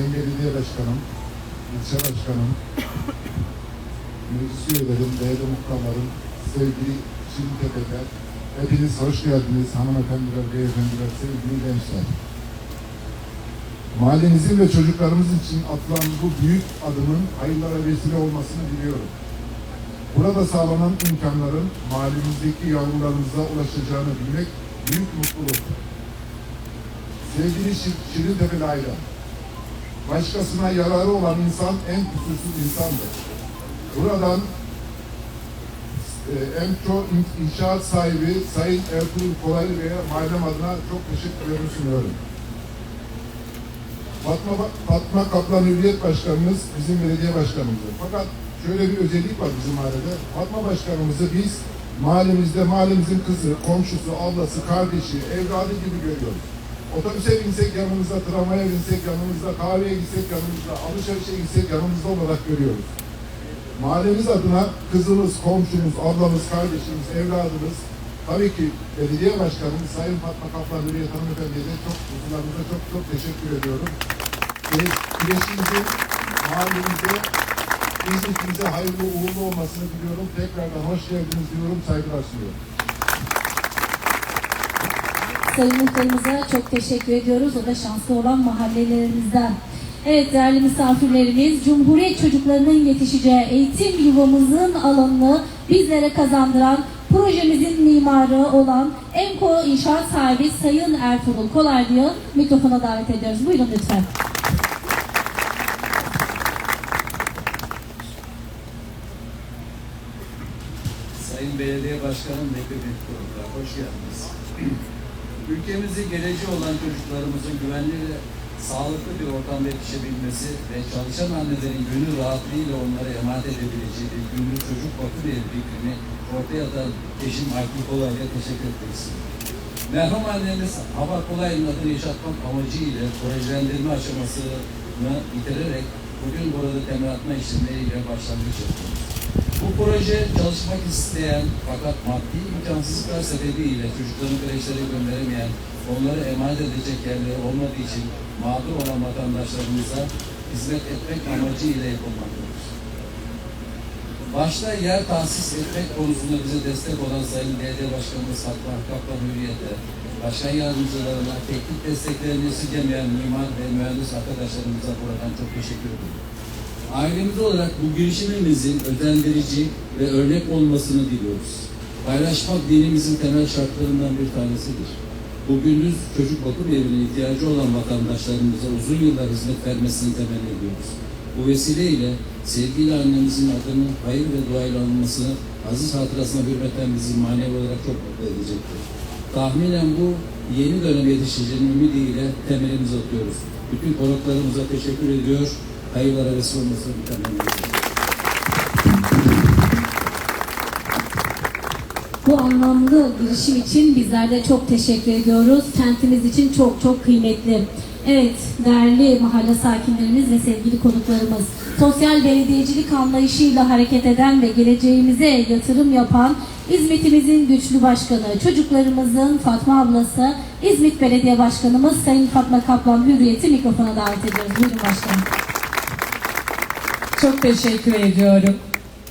Sayın Belediye Başkanım, ilçe başkanım, meclis üyelerim, değerli muhtarlarım, sevgili Çintepe'ler, hepiniz hoş geldiniz hanımefendiler, beyefendiler, sevgili gençler. Mahallemizin ve çocuklarımız için atılan bu büyük adımın hayırlara vesile olmasını diliyorum. Burada sağlanan imkanların mahallemizdeki yavrularımıza ulaşacağını bilmek büyük mutluluk. Sevgili Şir Şirintepeli aile, başkasına yararı olan insan en kusursuz insandır. Buradan e, in- inşaat sahibi Sayın Ertuğrul Kolaylı Bey'e mahallem adına çok teşekkürlerimi sunuyorum. Fatma, Fatma Kaplan Hürriyet Başkanımız bizim belediye başkanımızdır. Fakat şöyle bir özellik var bizim mahallede. Fatma Başkanımızı biz mahallemizde mahallemizin kızı, komşusu, ablası, kardeşi, evladı gibi görüyoruz. Otobüse binsek yanımızda, tramvaya binsek yanımızda, kahveye gitsek yanımızda, alışverişe gitsek yanımızda olarak görüyoruz. Mahallemiz adına kızımız, komşumuz, ablamız, kardeşimiz, evladımız, tabii ki belediye başkanımız Sayın Fatma Kaplan Hürriyet Hanımefendi'ye de çok, huzurlarınıza çok çok teşekkür ediyorum. Süreçimizin mahallemize, İzmit'imize hayırlı uğurlu olmasını diliyorum. Tekrardan hoş geldiniz diyorum, saygılar sunuyorum. Sayın Muhtarımıza çok teşekkür ediyoruz. O da şanslı olan mahallelerimizden. Evet değerli misafirlerimiz, Cumhuriyet çocuklarının yetişeceği eğitim yuvamızın alanını bizlere kazandıran projemizin mimarı olan Emko İnşaat sahibi Sayın Ertuğrul Kolaylı'yı mikrofona davet ediyoruz. Buyurun lütfen. Sayın Belediye Başkanım ve kıymetli hoş geldiniz. Ülkemizi geleceği olan çocuklarımızın güvenli ve sağlıklı bir ortamda yetişebilmesi ve çalışan annelerin gönül rahatlığıyla onlara emanet edebileceği bir günlük çocuk bakım evi fikrini ortaya atan eşim Aykut Kolay'a teşekkür etmek istiyorum. Merhum annemiz Hava Kolay'ın adını yaşatmak amacıyla projelendirme aşamasını bitirerek bugün burada temel atma işlemleriyle başlangıç yapıyoruz. Bu proje çalışmak isteyen fakat maddi imkansızlıklar sebebiyle çocuklarını kreşlere gönderemeyen, onları emanet edecek yerleri olmadığı için mağdur olan vatandaşlarımıza hizmet etmek amacıyla yapılmaktadır. Başta yer tahsis etmek konusunda bize destek olan Sayın Belediye Başkanımız Fatma Kaplan Hürriyet'e, başkan yardımcılarına teknik desteklerini esirgemeyen mimar ve mühendis arkadaşlarımıza buradan çok teşekkür ediyorum. Ailemiz olarak bu girişimimizin özendirici ve örnek olmasını diliyoruz. Paylaşmak dinimizin temel şartlarından bir tanesidir. Bu gündüz çocuk bakım evine ihtiyacı olan vatandaşlarımıza uzun yıllar hizmet vermesini temenni ediyoruz. Bu vesileyle sevgili annemizin adının hayır ve duayla anılmasını aziz hatırasına hürmeten bizi manevi olarak çok mutlu edecektir. Tahminen bu yeni dönem yetişeceğinin ümidiyle temelimizi atıyoruz. Bütün konuklarımıza teşekkür ediyor. Hayırlara vesile olmasını temenni ediyoruz. Bu anlamlı girişim için bizler de çok teşekkür ediyoruz. Kentimiz için çok çok kıymetli. Evet, değerli mahalle sakinlerimiz ve sevgili konuklarımız, sosyal belediyecilik anlayışıyla hareket eden ve geleceğimize yatırım yapan İzmit'imizin güçlü başkanı, çocuklarımızın Fatma ablası, İzmit Belediye Başkanımız Sayın Fatma Kaplan Hürriyet'i mikrofona davet ediyoruz. Buyurun başkanım. Çok teşekkür ediyorum.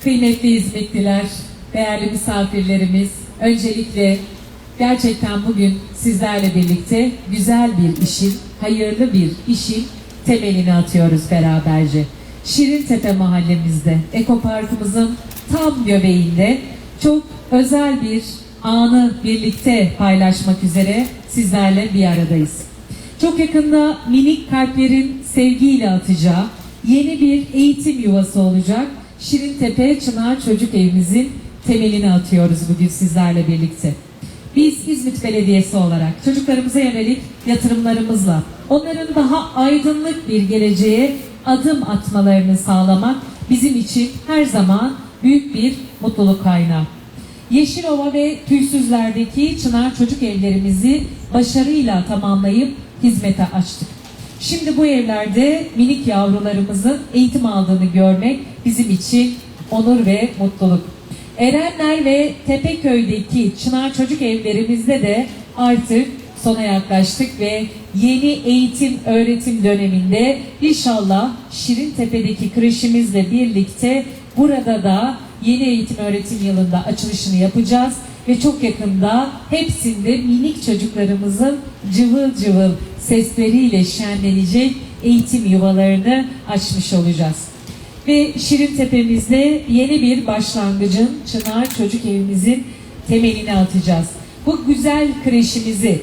Kıymetli İzmitliler, değerli misafirlerimiz, öncelikle gerçekten bugün sizlerle birlikte güzel bir işin, hayırlı bir işin temelini atıyoruz beraberce. Şirintepe mahallemizde, ekoparkımızın tam göbeğinde çok özel bir anı birlikte paylaşmak üzere sizlerle bir aradayız. Çok yakında minik kalplerin sevgiyle atacağı yeni bir eğitim yuvası olacak. Şirintepe Çınar Çocuk Evimizin temelini atıyoruz bugün sizlerle birlikte. Biz İzmit Belediyesi olarak çocuklarımıza yönelik yatırımlarımızla onların daha aydınlık bir geleceğe adım atmalarını sağlamak bizim için her zaman büyük bir mutluluk kaynağı. Yeşilova ve Tüysüzler'deki Çınar Çocuk Evlerimizi başarıyla tamamlayıp hizmete açtık. Şimdi bu evlerde minik yavrularımızın eğitim aldığını görmek bizim için onur ve mutluluk. Erenler ve Tepeköy'deki Çınar Çocuk Evlerimizde de artık sona yaklaştık ve yeni eğitim öğretim döneminde inşallah Şirintepe'deki kreşimizle birlikte burada da yeni eğitim öğretim yılında açılışını yapacağız ve çok yakında hepsinde minik çocuklarımızın cıvıl cıvıl sesleriyle şenlenecek eğitim yuvalarını açmış olacağız. Ve Şirintepe'mizde yeni bir başlangıcın Çınar Çocuk Evimizin temelini atacağız. Bu güzel kreşimizi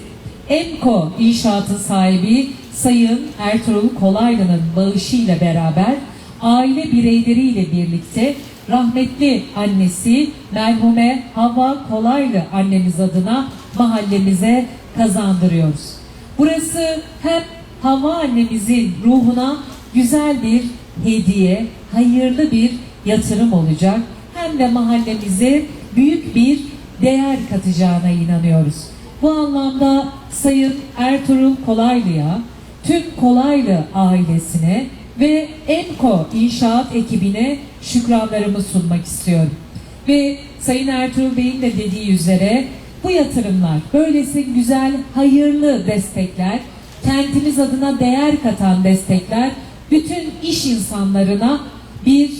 Emko inşaatın sahibi Sayın Ertuğrul Kolaylı'nın bağışıyla beraber aile bireyleriyle birlikte rahmetli annesi merhume Hava Kolaylı annemiz adına mahallemize kazandırıyoruz. Burası hem Hava annemizin ruhuna güzel bir hediye, hayırlı bir yatırım olacak. Hem de mahallemize büyük bir değer katacağına inanıyoruz. Bu anlamda Sayın Ertuğrul Kolaylı'ya, tüm Kolaylı ailesine ve Emko İnşaat ekibine şükranlarımı sunmak istiyorum. Ve Sayın Ertuğrul Bey'in de dediği üzere bu yatırımlar, böylesi güzel, hayırlı destekler, kentimiz adına değer katan destekler, bütün iş insanlarına bir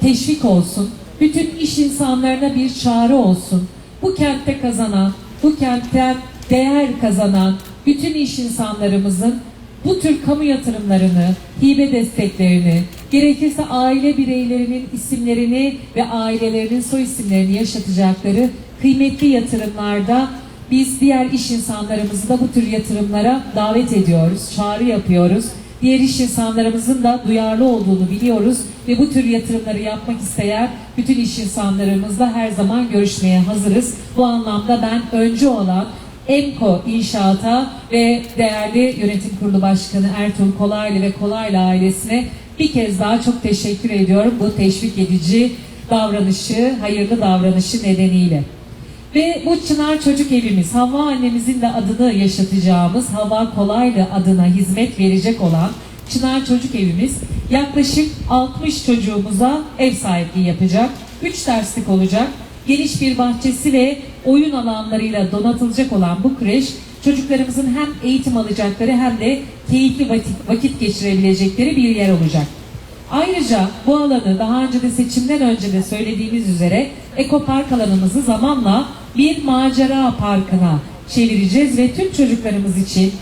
teşvik olsun, bütün iş insanlarına bir çağrı olsun. Bu kentte kazanan, bu kentten değer kazanan bütün iş insanlarımızın bu tür kamu yatırımlarını, hibe desteklerini, gerekirse aile bireylerinin isimlerini ve ailelerinin soy isimlerini yaşatacakları kıymetli yatırımlarda biz diğer iş insanlarımızı da bu tür yatırımlara davet ediyoruz, çağrı yapıyoruz. Diğer iş insanlarımızın da duyarlı olduğunu biliyoruz ve bu tür yatırımları yapmak isteyen bütün iş insanlarımızla her zaman görüşmeye hazırız. Bu anlamda ben öncü olan Emko İnşaat'a ve değerli yönetim kurulu başkanı Ertuğrul Kolaylı ve Kolaylı ailesine bir kez daha çok teşekkür ediyorum bu teşvik edici davranışı, hayırlı davranışı nedeniyle. Ve bu Çınar Çocuk Evimiz, Havva annemizin de adını yaşatacağımız Havva Kolaylı adına hizmet verecek olan Çınar Çocuk Evimiz yaklaşık 60 çocuğumuza ev sahipliği yapacak. 3 derslik olacak. Geniş bir bahçesi ve oyun alanlarıyla donatılacak olan bu kreş çocuklarımızın hem eğitim alacakları hem de keyifli vakit, vakit geçirebilecekleri bir yer olacak. Ayrıca bu alanı daha önce de seçimden önce de söylediğimiz üzere ekopark alanımızı zamanla bir macera parkına çevireceğiz ve tüm çocuklarımız için,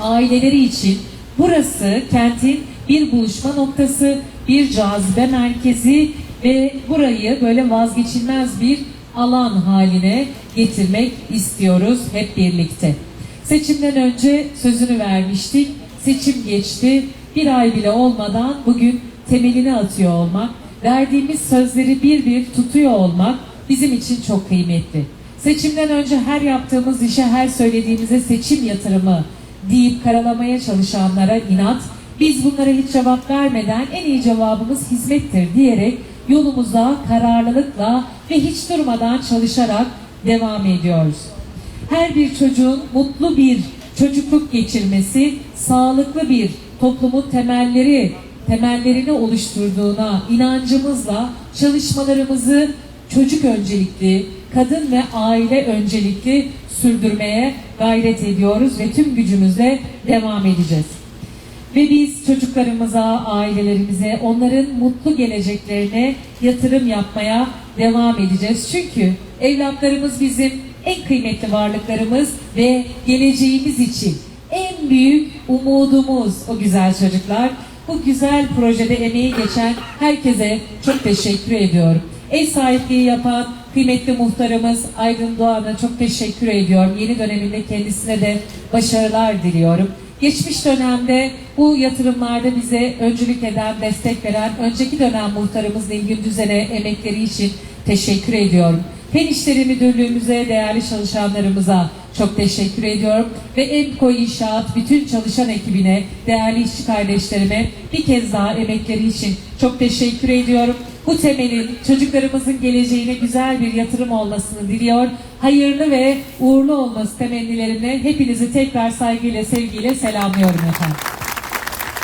aileleri için burası kentin bir buluşma noktası, bir cazibe merkezi ve burayı böyle vazgeçilmez bir alan haline getirmek istiyoruz hep birlikte. Seçimden önce sözünü vermiştik. Seçim geçti. Bir ay bile olmadan bugün temelini atıyor olmak, verdiğimiz sözleri bir bir tutuyor olmak bizim için çok kıymetli. Seçimden önce her yaptığımız işe, her söylediğimize seçim yatırımı deyip karalamaya çalışanlara inat, biz bunlara hiç cevap vermeden en iyi cevabımız hizmettir diyerek yolumuza kararlılıkla ve hiç durmadan çalışarak devam ediyoruz. Her bir çocuğun mutlu bir çocukluk geçirmesi, sağlıklı bir toplumun temelleri, temellerini oluşturduğuna inancımızla çalışmalarımızı çocuk öncelikli, kadın ve aile öncelikli sürdürmeye gayret ediyoruz ve tüm gücümüzle devam edeceğiz. Ve biz çocuklarımıza, ailelerimize, onların mutlu geleceklerine yatırım yapmaya devam edeceğiz. Çünkü evlatlarımız bizim en kıymetli varlıklarımız ve geleceğimiz için en büyük umudumuz o güzel çocuklar. Bu güzel projede emeği geçen herkese çok teşekkür ediyorum. Ev sahipliği yapan kıymetli muhtarımız Aydın Doğan'a çok teşekkür ediyorum. Yeni döneminde kendisine de başarılar diliyorum. Geçmiş dönemde bu yatırımlarda bize öncülük eden, destek veren önceki dönem muhtarımız Nilgün Düzen'e emekleri için teşekkür ediyorum. Fen İşleri Müdürlüğümüze, değerli çalışanlarımıza çok teşekkür ediyorum. Ve Emko İnşaat bütün çalışan ekibine, değerli işçi kardeşlerime bir kez daha emekleri için çok teşekkür ediyorum. Bu temelin çocuklarımızın geleceğine güzel bir yatırım olmasını diliyor. Hayırlı ve uğurlu olması temennilerimle hepinizi tekrar saygıyla, sevgiyle selamlıyorum efendim.